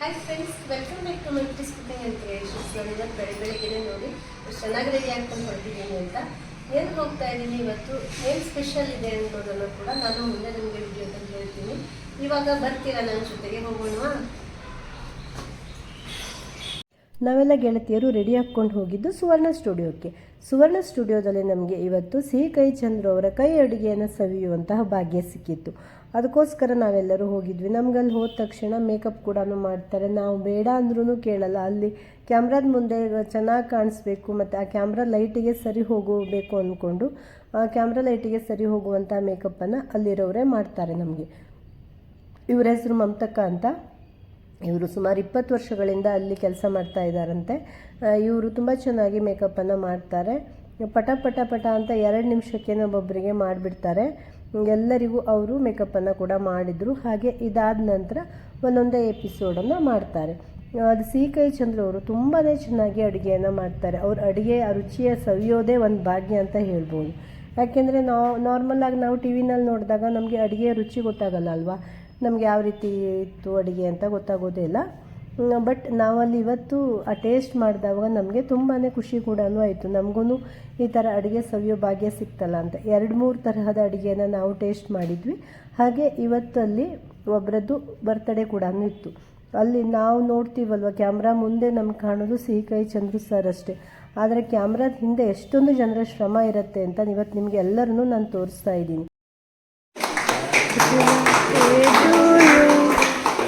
Hi friends welcome back to multi cooking ಅಂತ ಹೇಳಿ ಬೆಳೆ ಬೆಳಗ್ಗೆ ನೋಡಿ ಚೆನ್ನಾಗಿ ರೆಡಿ ಹಾಕ್ಕೊಂಡು ಹೊರಟಿದ್ದೀನಿ ಅಂತ. ಏನು ಹೋಗ್ತಾ ಇದ್ದೀನಿ ಇವತ್ತು? ಏನು ಸ್ಪೆಷಲ್ ಇದೆ ಅನ್ನೋದನ್ನು ಕೂಡ ನಾನು ಮುಂದೆ ನಿಮಗೆ ಅಂತ ಹೇಳ್ತೀನಿ. ಇವಾಗ ಬರ್ತೀರಾ ನನ್ನ ಜೊತೆಗೆ? ಹೋಗೋಣ. ನಾವೆಲ್ಲ ಗೆಳತಿಯರು ರೆಡಿ ಹಾಕ್ಕೊಂಡು ಹೋಗಿದ್ದು ಸುವರ್ಣ ಸ್ಟುಡಿಯೋಕ್ಕೆ ಸುವರ್ಣ ಸ್ಟುಡಿಯೋದಲ್ಲಿ ನಮಗೆ ಇವತ್ತು ಸಿ ಕೈ ಚಂದ್ರ ಅವರ ಕೈ ಅಡುಗೆಯನ್ನು ಸವಿಯುವಂತಹ ಭಾಗ್ಯ ಸಿಕ್ಕಿತ್ತು. ಅದಕ್ಕೋಸ್ಕರ ನಾವೆಲ್ಲರೂ ಹೋಗಿದ್ವಿ. ನಮ್ಗಲ್ಲಿ ಹೋದ ತಕ್ಷಣ ಮೇಕಪ್ ಕೂಡ ಮಾಡ್ತಾರೆ. ನಾವು ಬೇಡ ಅಂದ್ರೂ ಕೇಳಲ್ಲ. ಅಲ್ಲಿ ಕ್ಯಾಮ್ರಾದ ಮುಂದೆ ಚೆನ್ನಾಗಿ ಕಾಣಿಸ್ಬೇಕು ಮತ್ತು ಆ ಕ್ಯಾಮ್ರಾ ಲೈಟಿಗೆ ಸರಿ ಹೋಗಬೇಕು ಅಂದ್ಕೊಂಡು ಆ ಕ್ಯಾಮ್ರಾ ಲೈಟಿಗೆ ಸರಿ ಹೋಗುವಂಥ ಮೇಕಪ್ಪನ್ನು ಅಲ್ಲಿರೋರೇ ಮಾಡ್ತಾರೆ ನಮಗೆ. ಇವರ ಹೆಸರು ಮಮತಕ್ಕ ಅಂತ. ಇವರು ಸುಮಾರು ಇಪ್ಪತ್ತು ವರ್ಷಗಳಿಂದ ಅಲ್ಲಿ ಕೆಲಸ ಮಾಡ್ತಾ ಇದ್ದಾರಂತೆ. ಇವರು ತುಂಬ ಚೆನ್ನಾಗಿ ಮೇಕಪ್ಪನ್ನು ಮಾಡ್ತಾರೆ. ಪಟ ಪಟ ಪಟ ಅಂತ ಎರಡು ನಿಮಿಷಕ್ಕೆ ಒಬ್ಬೊಬ್ಬರಿಗೆ ಮಾಡಿಬಿಡ್ತಾರೆ. ಎಲ್ಲರಿಗೂ ಅವರು ಮೇಕಪ್ಪನ್ನು ಕೂಡ ಮಾಡಿದರು. ಹಾಗೆ ಇದಾದ ನಂತರ ಒಂದೊಂದೇ ಎಪಿಸೋಡನ್ನು ಮಾಡ್ತಾರೆ. ಅದು ಸಿ ಕೈ ಚಂದ್ರ ಅವರು ತುಂಬಾ ಚೆನ್ನಾಗಿ ಅಡುಗೆಯನ್ನು ಮಾಡ್ತಾರೆ. ಅವ್ರ ಅಡುಗೆ ರುಚಿಯ ಸವಿಯೋದೇ ಒಂದು ಭಾಗ್ಯ ಅಂತ ಹೇಳ್ಬೋದು. ಯಾಕೆಂದರೆ ನಾವು ನಾರ್ಮಲಾಗಿ ನಾವು ಟಿ ವಿನಲ್ಲಿ ನೋಡಿದಾಗ ನಮಗೆ ಅಡುಗೆ ರುಚಿ ಗೊತ್ತಾಗಲ್ಲ ಅಲ್ವಾ? ನಮ್ಗೆ ಯಾವ ರೀತಿ ಇತ್ತು ಅಡುಗೆ ಅಂತ ಗೊತ್ತಾಗೋದೇ ಇಲ್ಲ. ಬಟ್ ನಾವಲ್ಲಿ ಇವತ್ತು ಆ ಟೇಸ್ಟ್ ಮಾಡಿದಾಗ ನಮಗೆ ತುಂಬಾ ಖುಷಿ ಕೂಡ ಆಯಿತು. ನಮಗೂ ಈ ಥರ ಅಡುಗೆ ಸವಿಯೋ ಭಾಗ್ಯ ಸಿಕ್ತಲ್ಲ ಅಂತ. ಎರಡು ಮೂರು ತರಹದ ಅಡುಗೆನ ನಾವು ಟೇಸ್ಟ್ ಮಾಡಿದ್ವಿ. ಹಾಗೆ ಇವತ್ತಲ್ಲಿ ಒಬ್ಬರದ್ದು ಬರ್ತ್ಡೇ ಕೂಡ ಇತ್ತು. ಅಲ್ಲಿ ನಾವು ನೋಡ್ತೀವಲ್ವ ಕ್ಯಾಮ್ರಾ ಮುಂದೆ ನಮ್ಗೆ ಕಾಣೋದು ಸಿಹಿ ಕೈ ಚಂದ್ರು ಸರ್ ಅಷ್ಟೇ. ಆದರೆ ಕ್ಯಾಮ್ರಾದ ಹಿಂದೆ ಎಷ್ಟೊಂದು ಜನರ ಶ್ರಮ ಇರುತ್ತೆ ಅಂತ ಇವತ್ತು ನಿಮಗೆ ಎಲ್ಲರನ್ನೂ ನಾನು ತೋರಿಸ್ತಾ ಇದ್ದೀನಿ.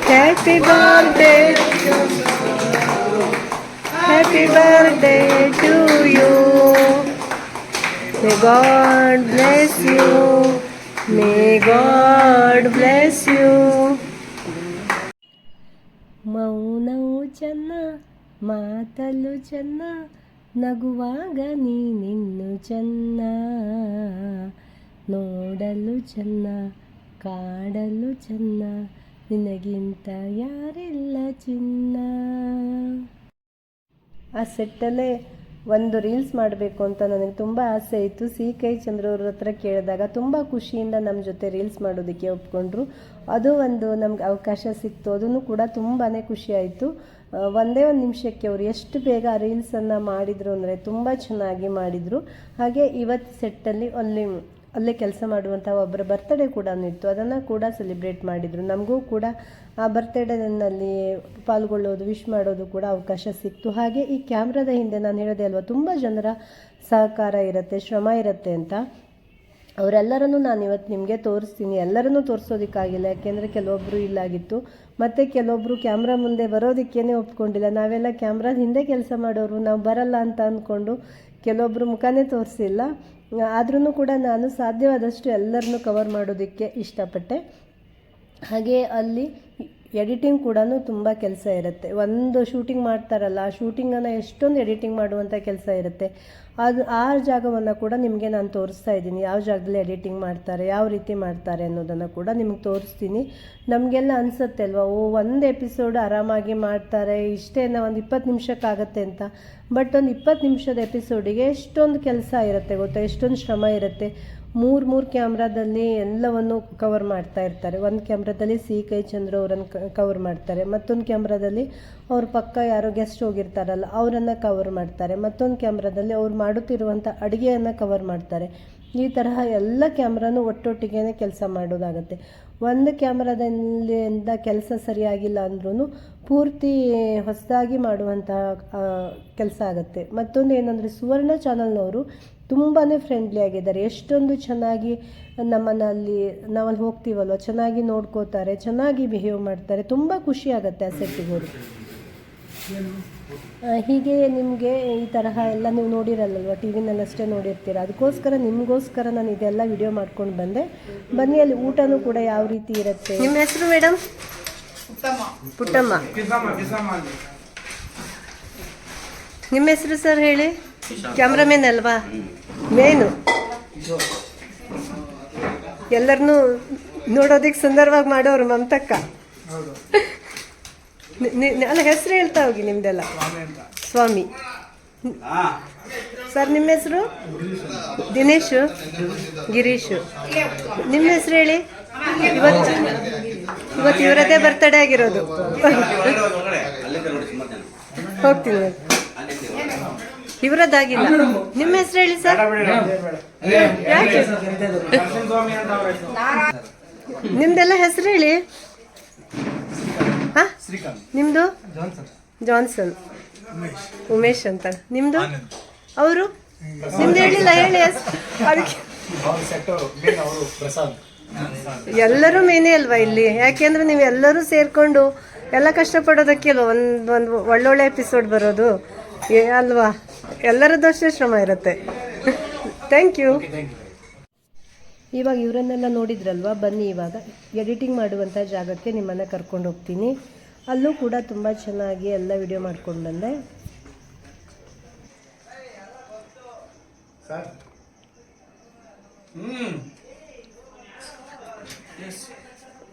Happy birthday happy birthday to you may god bless you may god bless you మౌనవు చెన్న మాతలు చెన్న నగువాగని నిన్ను చెన్న నోడలు చెన్న ಕಾಡಲು ಚೆನ್ನ, ನಿನಗಿಂತ ಯಾರಿಲ್ಲ ಚಿನ್ನ. ಆ ಸೆಟ್ಟಲ್ಲೇ ಒಂದು ರೀಲ್ಸ್ ಮಾಡಬೇಕು ಅಂತ ನನಗೆ ತುಂಬ ಆಸೆ ಇತ್ತು. ಸಿ. ಕೈ. ಚಂದ್ರವ್ರ ಹತ್ರ ಕೇಳಿದಾಗ ತುಂಬ ಖುಷಿಯಿಂದ ನಮ್ಮ ಜೊತೆ ರೀಲ್ಸ್ ಮಾಡೋದಕ್ಕೆ ಒಪ್ಕೊಂಡ್ರು. ಅದು ಒಂದು ನಮ್ಗೆ ಅವಕಾಶ ಸಿಕ್ತು. ಅದನ್ನು ಕೂಡ ತುಂಬಾ ಖುಷಿಯಾಯಿತು ಒಂದೇ ಒಂದು ನಿಮಿಷಕ್ಕೆ ಅವರು ಎಷ್ಟು ಬೇಗ ಆ ರೀಲ್ಸನ್ನು ಮಾಡಿದರು ಅಂದರೆ ತುಂಬ ಚೆನ್ನಾಗಿ ಮಾಡಿದರು. ಹಾಗೆ ಇವತ್ತು ಸೆಟ್ಟಲ್ಲಿ ಅಲ್ಲಿ ಅಲ್ಲೇ ಕೆಲಸ ಮಾಡುವಂಥ ಒಬ್ಬರ ಬರ್ತಡೇ ಕೂಡ ಇತ್ತು ಅದನ್ನು ಕೂಡ ಸೆಲೆಬ್ರೇಟ್ ಮಾಡಿದರು. ನಮಗೂ ಕೂಡ ಆ ಬರ್ತ್ಡೇನಲ್ಲಿ ಪಾಲ್ಗೊಳ್ಳೋದು ವಿಶ್ ಮಾಡೋದು ಕೂಡ ಅವಕಾಶ ಸಿಕ್ತು. ಹಾಗೆ ಈ ಕ್ಯಾಮ್ರಾದ ಹಿಂದೆ ನಾನು ಹೇಳೋದೇ ಅಲ್ವಾ, ತುಂಬ ಜನರ ಸಹಕಾರ ಇರುತ್ತೆ, ಶ್ರಮ ಇರುತ್ತೆ ಅಂತ. ಅವರೆಲ್ಲರನ್ನು ನಾನು ಇವತ್ತು ನಿಮಗೆ ತೋರಿಸ್ತೀನಿ. ಎಲ್ಲರನ್ನೂ ತೋರಿಸೋದಕ್ಕಾಗಿಲ್ಲ, ಯಾಕೆಂದರೆ ಕೆಲವೊಬ್ಬರು ಇಲ್ಲಾಗಿತ್ತು. ಮತ್ತು ಕೆಲವೊಬ್ಬರು ಕ್ಯಾಮ್ರಾ ಮುಂದೆ ಬರೋದಕ್ಕೇ ಒಪ್ಕೊಂಡಿಲ್ಲ. ನಾವೆಲ್ಲ ಕ್ಯಾಮ್ರಾದ ಹಿಂದೆ ಕೆಲಸ ಮಾಡೋರು, ನಾವು ಬರಲ್ಲ ಅಂತ ಅಂದ್ಕೊಂಡು ಕೆಲವೊಬ್ಬರು ಮುಖನೇ ತೋರಿಸಿಲ್ಲ. ಆದ್ರೂ ಕೂಡ ನಾನು ಸಾಧ್ಯವಾದಷ್ಟು ಎಲ್ಲರನ್ನೂ ಕವರ್ ಮಾಡೋದಕ್ಕೆ ಇಷ್ಟಪಟ್ಟೆ. ಹಾಗೆ ಅಲ್ಲಿ ಎಡಿಟಿಂಗ್ ಕೂಡ ತುಂಬ ಕೆಲಸ ಇರುತ್ತೆ. ಒಂದು ಶೂಟಿಂಗ್ ಮಾಡ್ತಾರಲ್ಲ, ಆ ಶೂಟಿಂಗನ್ನು ಎಷ್ಟೊಂದು ಎಡಿಟಿಂಗ್ ಮಾಡುವಂಥ ಕೆಲಸ ಇರುತ್ತೆ. ಅದು ಆ ಜಾಗವನ್ನು ಕೂಡ ನಿಮಗೆ ನಾನು ತೋರಿಸ್ತಾ ಇದ್ದೀನಿ. ಯಾವ ಜಾಗದಲ್ಲಿ ಎಡಿಟಿಂಗ್ ಮಾಡ್ತಾರೆ, ಯಾವ ರೀತಿ ಮಾಡ್ತಾರೆ ಅನ್ನೋದನ್ನು ಕೂಡ ನಿಮಗೆ ತೋರಿಸ್ತೀನಿ. ನಮಗೆಲ್ಲ ಅನಿಸುತ್ತೆ ಅಲ್ವಾ, ಓ, ಒಂದು ಎಪಿಸೋಡ್ ಆರಾಮಾಗಿ ಮಾಡ್ತಾರೆ, ಇಷ್ಟೇ ಒಂದು ಇಪ್ಪತ್ತು ನಿಮಿಷಕ್ಕಾಗತ್ತೆ ಅಂತ. ಬಟ್ ಒಂದು ಇಪ್ಪತ್ತು ನಿಮಿಷದ ಎಪಿಸೋಡಿಗೆ ಎಷ್ಟೊಂದು ಕೆಲಸ ಇರುತ್ತೆ ಗೊತ್ತಾ? ಎಷ್ಟೊಂದು ಶ್ರಮ ಇರುತ್ತೆ. ಮೂರು ಮೂರು ಕ್ಯಾಮ್ರಾದಲ್ಲಿ ಎಲ್ಲವನ್ನು ಕವರ್ ಮಾಡ್ತಾ ಇರ್ತಾರೆ. ಒಂದು ಕ್ಯಾಮ್ರಾದಲ್ಲಿ ಸಿ ಕೈ ಚಂದ್ರ ಅವರನ್ನು ಕವರ್ ಮಾಡ್ತಾರೆ. ಮತ್ತೊಂದು ಕ್ಯಾಮ್ರಾದಲ್ಲಿ ಅವ್ರ ಪಕ್ಕ ಯಾರೋ ಗೆಸ್ಟ್ ಹೋಗಿರ್ತಾರಲ್ಲ, ಅವರನ್ನು ಕವರ್ ಮಾಡ್ತಾರೆ. ಮತ್ತೊಂದು ಕ್ಯಾಮ್ರಾದಲ್ಲಿ ಅವ್ರು ಮಾಡುತ್ತಿರುವಂಥ ಅಡುಗೆಯನ್ನು ಕವರ್ ಮಾಡ್ತಾರೆ. ಈ ತರಹ ಎಲ್ಲ ಕ್ಯಾಮ್ರಾನು ಒಟ್ಟೊಟ್ಟಿಗೆ ಕೆಲಸ ಮಾಡೋದಾಗತ್ತೆ. ಒಂದು ಕ್ಯಾಮ್ರಾದಿಂದ ಕೆಲಸ ಸರಿಯಾಗಿಲ್ಲ ಅಂದ್ರೂ ಪೂರ್ತಿ ಹೊಸದಾಗಿ ಮಾಡುವಂತಹ ಕೆಲಸ ಆಗುತ್ತೆ. ಮತ್ತೊಂದು ಏನಂದರೆ ಸುವರ್ಣ ಚಾನಲ್ನವರು ತುಂಬಾ ಫ್ರೆಂಡ್ಲಿ ಆಗಿದ್ದಾರೆ. ಎಷ್ಟೊಂದು ಚೆನ್ನಾಗಿ ನಮ್ಮನ್ನು ಅಲ್ಲಿ ನಾವಲ್ಲಿ ಹೋಗ್ತೀವಲ್ವ? ಚೆನ್ನಾಗಿ ನೋಡ್ಕೋತಾರೆ, ಚೆನ್ನಾಗಿ ಬಿಹೇವ್ ಮಾಡ್ತಾರೆ. ತುಂಬ ಖುಷಿ ಆಗುತ್ತೆ ಆ ಸೆಟ್ಟಿಗೋರು ಹೀಗೆ ನಿಮಗೆ ಈ ತರಹ ಎಲ್ಲ ನೀವು ನೋಡಿರಲ್ಲಲ್ವ ಟಿ ವಿನಲ್ಲಷ್ಟೇ ನೋಡಿರ್ತೀರ? ಅದಕ್ಕೋಸ್ಕರ ನಿಮಗೋಸ್ಕರ ನಾನು ಇದೆಲ್ಲ ವಿಡಿಯೋ ಮಾಡ್ಕೊಂಡು ಬಂದೆ. ಬನ್ನಿ ಅಲ್ಲಿ ಊಟನೂ ಕೂಡ ಯಾವ ರೀತಿ ಇರುತ್ತೆ? ನಿಮ್ಮ ಹೆಸರು ಮೇಡಮ್? ಪುಟ್ಟಮ್ಮ. ನಿಮ್ಮ ಹೆಸರು ಸರ್ ಹೇಳಿ? ಕ್ಯಾಮ್ರಾಮೇನ್ ಅಲ್ವಾ? ಮೇನು. ಎಲ್ಲರನ್ನೂ ನೋಡೋದಕ್ಕೆ ಸುಂದರವಾಗಿ ಮಾಡೋರು ಮಮತಕ್ಕ. ಅಲ್ಲ ಹೆಸರು ಹೇಳ್ತಾ ಹೋಗಿ ನಿಮ್ದೆಲ್ಲ. ಸ್ವಾಮಿ ಸರ್ ನಿಮ್ಮ ಹೆಸರು? ದಿನೇಶು. ಗಿರೀಶು. ನಿಮ್ಮ ಹೆಸರು ಹೇಳಿ? ಇವತ್ತು ಇವತ್ತು ಇವರದೇ ಬರ್ತಡೇ ಆಗಿರೋದು. ಹೋಗ್ತೀನಿ ಇವರದ್ದಾಗಿಲ್ಲ ನಿಮ್ಮ ಹೆಸರು ಹೇಳಿ ಸರ್? ನಿಮ್ದೆಲ್ಲ ಹೆಸರು ಹೇಳಿ? ಹಾ? ನಿಮ್ದು? ಜಾನ್ಸನ್. ಉಮೇಶ್. ಅಂತ. ನಿಮ್ದು? ಅವರು? ನಿಮ್ದು ಹೇಳಿಲ್ಲ ಹೇಳಿ. ಅದಕ್ಕೆ ಎಲ್ಲರೂ ಮೇನೇ ಅಲ್ವಾ ಇಲ್ಲಿ? ಯಾಕೆಂದ್ರೆ ನೀವು ಎಲ್ಲರೂ ಸೇರ್ಕೊಂಡು ಎಲ್ಲ ಕಷ್ಟಪಡೋದಕ್ಕೆ ಅಲ್ವ? ಒಂದು ಒಂದು ಒಳ್ಳೊಳ್ಳೆ ಎಪಿಸೋಡ್ ಬರೋದು. ಏ ಅಲ್ವಾ? ಎಲ್ಲರದ್ದು ಅಷ್ಟೇ ಶ್ರಮ ಇರುತ್ತೆ. ಥ್ಯಾಂಕ್ ಯು ಇವಾಗ ಇವರನ್ನೆಲ್ಲ ನೋಡಿದ್ರಲ್ವಾ? ಬನ್ನಿ ಇವಾಗ. ಎಡಿಟಿಂಗ್ ಮಾಡುವಂಥ ಜಾಗಕ್ಕೆ ನಿಮ್ಮನ್ನು ಕರ್ಕೊಂಡು ಹೋಗ್ತೀನಿ. ಅಲ್ಲೂ ಕೂಡ ತುಂಬ ಚೆನ್ನಾಗಿ ಎಲ್ಲ ವಿಡಿಯೋ ಮಾಡ್ಕೊಂಡು ಬಂದೆ.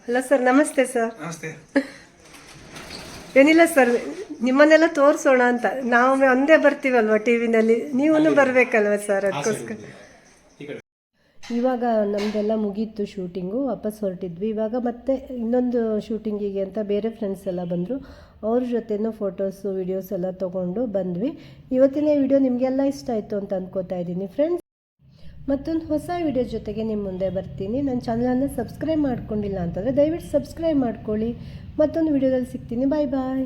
ಹಲೋ ಸರ್ ನಮಸ್ತೆ ಸರ್. ಏನಿಲ್ಲ ಸರ್ ನಿಮ್ಮನ್ನೆಲ್ಲ ತೋರಿಸೋಣ ಅಂತ. ನಾವು ಒಂದೇ ಬರ್ತೀವಲ್ವ ಟಿ ವಿನಲ್ಲಿ ನೀವೂ ಬರಬೇಕಲ್ವ ಸರ್ ಅದಕ್ಕೋಸ್ಕರ? ಇವಾಗ ನಮ್ಮದೆಲ್ಲ ಮುಗೀತು ಶೂಟಿಂಗು ವಾಪಸ್ ಹೊರಟಿದ್ವಿ. ಇವಾಗ ಮತ್ತೆ ಇನ್ನೊಂದು ಶೂಟಿಂಗಿಗೆ ಅಂತ ಬೇರೆ ಫ್ರೆಂಡ್ಸ್ ಎಲ್ಲ ಬಂದರು. ಅವ್ರ ಜೊತೆನೂ ಫೋಟೋಸು ವಿಡಿಯೋಸ್ ಎಲ್ಲ ತೊಗೊಂಡು ಬಂದ್ವಿ. ಇವತ್ತಿನ ವಿಡಿಯೋ ನಿಮಗೆಲ್ಲ ಇಷ್ಟ ಆಯಿತು ಅಂತ ಅಂದ್ಕೋತಾ ಇದ್ದೀನಿ. ಫ್ರೆಂಡ್ಸ್ ಮತ್ತೊಂದು ಹೊಸ ವಿಡಿಯೋ ಜೊತೆಗೆ ನಿಮ್ಮ ಮುಂದೆ ಬರ್ತೀನಿ. ನನ್ನ ಚಾನಲನ್ನು ಸಬ್ಸ್ಕ್ರೈಬ್ ಮಾಡ್ಕೊಂಡಿಲ್ಲ ಅಂತಂದರೆ ದಯವಿಟ್ಟು ಸಬ್ಸ್ಕ್ರೈಬ್ ಮಾಡ್ಕೊಳ್ಳಿ. ಮತ್ತೊಂದು ವಿಡಿಯೋದಲ್ಲಿ ಸಿಗ್ತೀನಿ. ಬಾಯ್ ಬಾಯ್